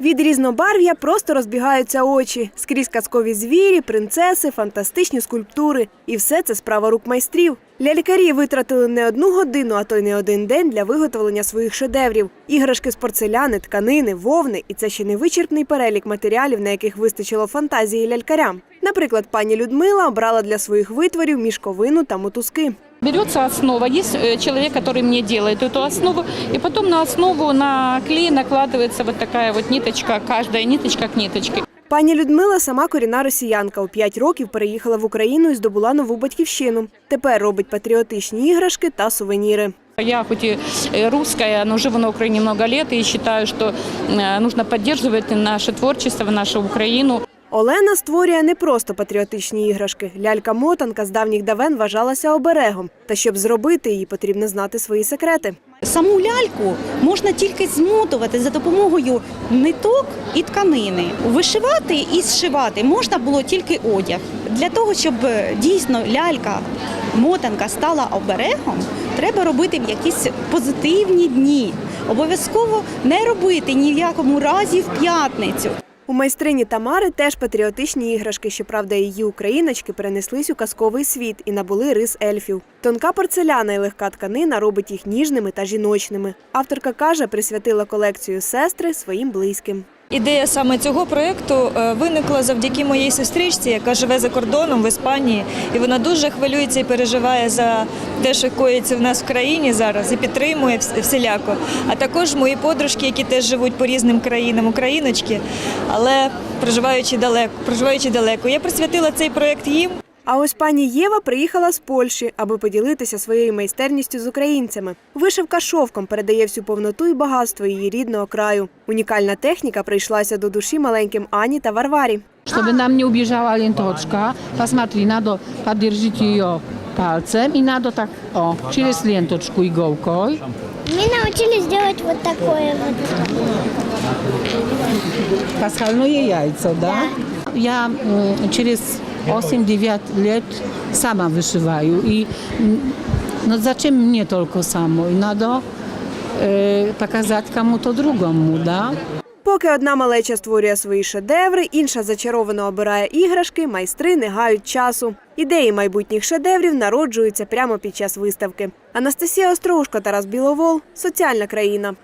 Від різнобарв'я просто розбігаються очі. Скрізь казкові звірі, принцеси, фантастичні скульптури. І все це справа рук майстрів. Лялькарі витратили не одну годину, а то й не один день для виготовлення своїх шедеврів. Іграшки з порцеляни, тканини, вовни. І це ще не вичерпний перелік матеріалів, на яких вистачило фантазії лялькарям. Наприклад, пані Людмила обрала для своїх витворів мішковину та мотузки. Берется основа, есть э, человек, который мне делает эту основу, и потом на основу на клей накладывается вот такая вот ниточка, каждая ниточка к ниточке. Пані Людмила сама корінна росіянка. У п'ять років переїхала в Україну і здобула нову батьківщину. Тепер робить патріотичні іграшки та сувеніри. Я хоть и э, русская, но живу на Украине много лет и считаю, что э, нужно поддерживать наше творчество, нашу Украину. Олена створює не просто патріотичні іграшки. Лялька-мотанка з давніх давен вважалася оберегом. Та щоб зробити її, потрібно знати свої секрети. Саму ляльку можна тільки змотувати за допомогою ниток і тканини. Вишивати і зшивати можна було тільки одяг. Для того, щоб е, дійсно лялька, мотанка стала оберегом, треба робити в якісь позитивні дні. Обов'язково не робити ні в якому разі в п'ятницю. У майстрині Тамари теж патріотичні іграшки. Щоправда, її україночки перенеслись у казковий світ і набули рис ельфів. Тонка порцеляна і легка тканина робить їх ніжними та жіночними. Авторка каже, присвятила колекцію сестри своїм близьким. Ідея саме цього проєкту е, виникла завдяки моїй сестричці, яка живе за кордоном в Іспанії, і вона дуже хвилюється і переживає за те, що коїться в нас в країні зараз, і підтримує вс- всіляко. А також мої подружки, які теж живуть по різним країнам, україночки, але проживаючи далеко, проживаючи далеко. Я присвятила цей проєкт їм. А ось пані Єва приїхала з Польщі, аби поділитися своєю майстерністю з українцями. Вишивка шовком передає всю повноту і багатство її рідного краю. Унікальна техніка прийшлася до душі маленьким Ані та Варварі. Чтобы нам не убежала ленточка, посмотри, надо подержать ее пальцем и надо так, о, через ленточку иголкой. Мы научились делать вот такое вот. Пасхальные яйца, да? Я м, через 8-9 лет сама вышиваю. И м, ну, зачем мне только самой? Надо э, показать кому-то другому, да? Поки одна малеча створює свої шедеври, інша зачаровано обирає іграшки, майстри не гають часу. Ідеї майбутніх шедеврів народжуються прямо під час виставки. Анастасія Остроушко, Тарас Біловол, соціальна країна.